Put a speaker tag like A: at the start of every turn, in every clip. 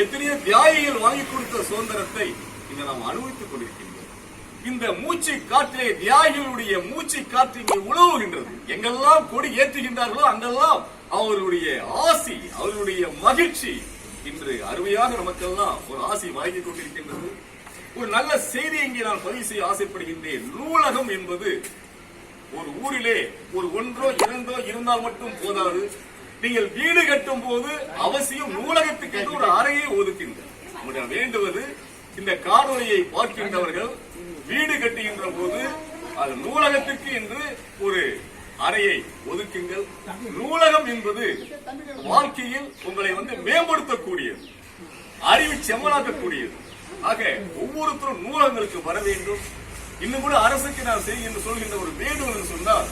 A: எத்தனையோ தியாகிகள் வாங்கி கொடுத்த சுதந்திரத்தை இங்க நாம் அனுபவித்துக் கொண்டிருக்கின்றோம். இந்த மூச்சு காற்றிலே தியாகிகளுடைய மூச்சு காற்று இங்கே உழவுகின்றது. எங்கெல்லாம் கொடி ஏற்றுகின்றார்களோ அங்கெல்லாம் அவர்களுடைய ஆசி அவர்களுடைய மகிழ்ச்சி இன்று அருமையாக நமக்கெல்லாம் ஒரு ஆசி வழங்கிக் கொண்டிருக்கின்றது. ஒரு நல்ல செய்தி இங்கே நான் பதிவு செய்ய ஆசைப்படுகின்றேன். நூலகம் என்பது ஒரு ஊரிலே ஒரு ஒன்றோ இரண்டோ இருந்தால் மட்டும் போதாது. நீங்கள் வீடு கட்டும் போது அவசியம் நூலகத்துக்கு என்று ஒரு அறையை ஒதுக்குங்கள். வேண்டுவது இந்த காணொலியை பார்க்கின்றவர்கள் வீடு கட்டுகின்ற போது அது நூலகத்துக்கு என்று ஒரு அறையை ஒதுக்குங்கள். நூலகம் என்பது வாழ்க்கையில் உங்களை வந்து மேம்படுத்தக்கூடியது அறிவு செம்மலாக்கக்கூடியது ஆக ஒவ்வொருத்தரும் நூலகங்களுக்கு வர வேண்டும். இன்னும் கூட அரசுக்கு நான் செய்கின்ற சொல்கின்ற ஒரு வேண்டுகோள் சொன்னால்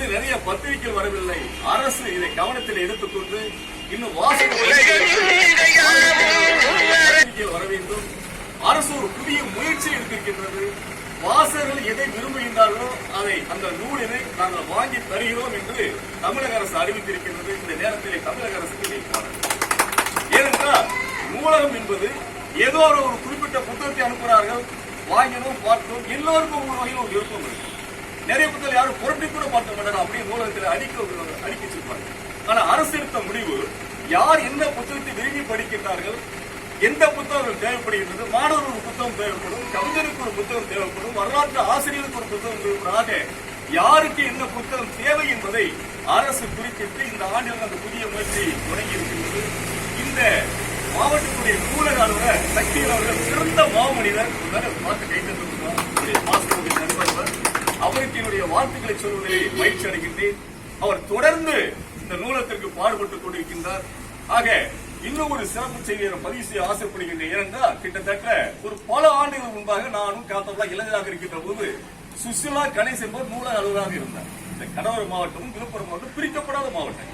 A: இன்னும் நிறைய பத்திரிகை வரவில்லை. அரசு இதை கவனத்தில் எடுத்துக்கொண்டு இன்னும் வாசகர்கள் வர வேண்டும். அரசு ஒரு புதிய முயற்சி எடுத்திருக்கின்றது. வாசகர்கள் எதை விரும்புகின்றார்களோ அதை அந்த நூலினை நாங்கள் வாங்கி தருகிறோம் என்று தமிழக அரசு அறிவித்திருக்கின்றது. இந்த நேரத்திலே தமிழக அரசுக்கு இதை ஏனென்றால் நூலகம் என்பது ஏதோ ஒரு ஒரு குறிப்பிட்ட புத்தகத்தை அனுப்புகிறார்கள். வாங்கினோம் பார்த்தோம் எல்லோருக்கும் ஒரு வகையில் ஒரு விருப்பம் இருக்கு. அவர்கள் புத்தகம் புரட்டி கூட பார்க்க மாட்டாங்க. அப்படியே நூலகத்தில் அடிக்க அடிக்க வச்சிருப்பாங்க. ஆனா அரசு எடுத்த முடிவு யார் எந்த புத்தகத்தை விரும்பி படிக்கின்றார்கள் எந்த புத்தகம் தேவைப்படுகின்றது மாணவர்களுக்கு புத்தகம் தேவைப்படும் கவிஞருக்கு ஒரு புத்தகம் தேவைப்படும் வரலாற்று ஆசிரியருக்கு ஒரு புத்தகம் தேவைப்படும் யாருக்கு என்ன புத்தகம் தேவை என்பதை அரசு குறிப்பிட்டு இந்த ஆண்டில் அந்த புதிய முயற்சி தொடங்கி இருக்கின்றது இந்த மாவட்டத்துடைய நூலக அலுவலர் சக்தியில் அவர்கள் சிறந்த மாமனிதர் பார்த்து கைத்தறிருக்கிறார் என்னுடைய வாழ்த்துக்களை சொல்வதில் மகிழ்ச்சி அடைகின்றேன். அவர் தொடர்ந்து இந்த நூலகத்திற்கு பாடுபட்டுக் கொண்டிருக்கின்றார். ஆக இன்னும் ஒரு சிறப்பு செய்தியை பதிவு செய்ய ஆசைப்படுகின்றேன். ஏனென்றால் கிட்டத்தட்ட ஒரு பல ஆண்டுகள் முன்பாக நானும் காத்தவா இளைஞராக இருக்கின்ற போது சுசிலா கணேசன் என்பவர் நூலக அலுவலராக இருந்தார். இந்த கடலூர் மாவட்டமும் விழுப்புரம் மாவட்டம் பிரிக்கப்படாத மாவட்டம்.